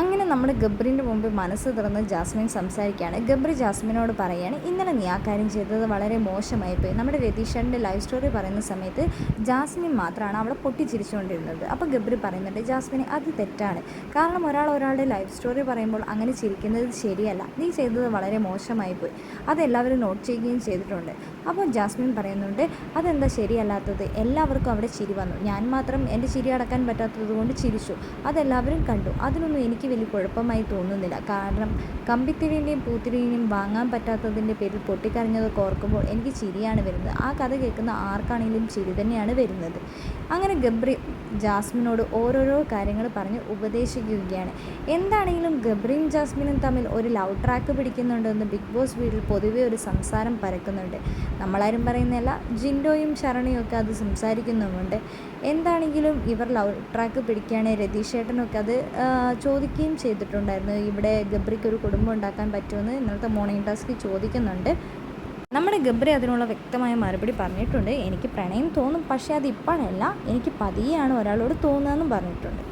അങ്ങനെ നമ്മുടെ ഗബ്രിന്റെ മുമ്പിൽ മനസ്സ് തുറന്ന് ജാസ്മിൻ സംസാരിക്കുകയാണ്. ഗബ്രി ജാസ്മിനോട് പറയുകയാണ് ഇന്നലെ നീ ആ കാര്യം ചെയ്തത് വളരെ മോശമായി പോയി നമ്മുടെ രതീഷന്റെ ലൈഫ് സ്റ്റോറി പറയുന്ന സമയത്ത് ജാസ്മിൻ മാത്രമാണ് അവളെ പൊട്ടിച്ചിരിച്ചുകൊണ്ടിരുന്നത്. അപ്പോൾ ഗബ്രി പറയുന്നുണ്ട് ജാസ്മിനെ അത് തെറ്റാണ്. കാരണം ഒരാൾ ഒരാളുടെ ലൈഫ് സ്റ്റോറി പറയുമ്പോൾ അങ്ങനെ ചിരിക്കുന്നത് ശരിയല്ല. നീ ചെയ്തത് വളരെ മോശമായി മോശമായിപ്പോയി അതെല്ലാവരും നോട്ട് ചെയ്യുകയും ചെയ്തിട്ടുണ്ട്. അപ്പോൾ ജാസ്മിൻ പറയുന്നുണ്ട് അതെന്താ ശരിയല്ലാത്തത്? എല്ലാവർക്കും അവിടെ ചിരി വന്നു. ഞാൻ മാത്രം എന്റെ ചിരി അടക്കാൻ പറ്റാത്തത് കൊണ്ട് ചിരിച്ചു. അതെല്ലാവരും കണ്ടു. അതിനൊന്നും എനിക്ക് വലിയ കുഴപ്പമായി തോന്നുന്നില്ല. കാരണം കമ്പിത്തിരിന്റെയും പൂത്തിരിന്റെയും വാങ്ങാൻ പറ്റാത്തതിന്റെ പേരിൽ പൊട്ടിക്കരഞ്ഞതൊക്കെ ഓർക്കുമ്പോൾ എനിക്ക് ചിരിയാണ് വരുന്നത്. ആ കഥ കേൾക്കുന്ന ആർക്കാണെങ്കിലും ചിരി തന്നെയാണ് വരുന്നത്. അങ്ങനെ ഗബ്രി ജാസ്മിനോട് ഓരോരോ കാര്യങ്ങൾ പറഞ്ഞ് ഉപദേശിക്കുകയാണ്. എന്താണെങ്കിലും ഗബ്രിയും ജാസ്മിനും തമ്മിൽ ഒരു ലവ് ട്രാക്ക് പിടിക്കുന്നുണ്ടെന്ന് ബിഗ് ബോസ് വീട്ടിൽ പൊതുവെ ഒരു സംസാരം പരക്കുന്നുണ്ട്. നമ്മളാരും പറയുന്നതല്ല ജിൻഡോയും ശരണയും ഒക്കെ അത് സംസാരിക്കുന്നുമുണ്ട്. എന്താണെങ്കിലും ഇവർ ലവ് ട്രാക്ക് പിടിക്കുകയാണെങ്കിൽ രതീഷ് ചേട്ടനൊക്കെ അത് ചോദിക്കുകയും ചെയ്തിട്ടുണ്ടായിരുന്നു. ഇവിടെ ഗബ്രിക്ക് ഒരു കുടുംബം ഉണ്ടാക്കാൻ പറ്റുമെന്ന് ഇന്നലത്തെ മോർണിംഗ് ടാസ്ക് ചോദിക്കുന്നുണ്ട്. നമ്മുടെ ഗബ്രി അതിനുള്ള വ്യക്തമായ മറുപടി പറഞ്ഞിട്ടുണ്ട്. എനിക്ക് പ്രണയം തോന്നും പക്ഷേ അത് ഇപ്പോഴല്ല എനിക്ക് പതിയാണ് ഒരാളോട് തോന്നുന്നതെന്നും പറഞ്ഞിട്ടുണ്ട്.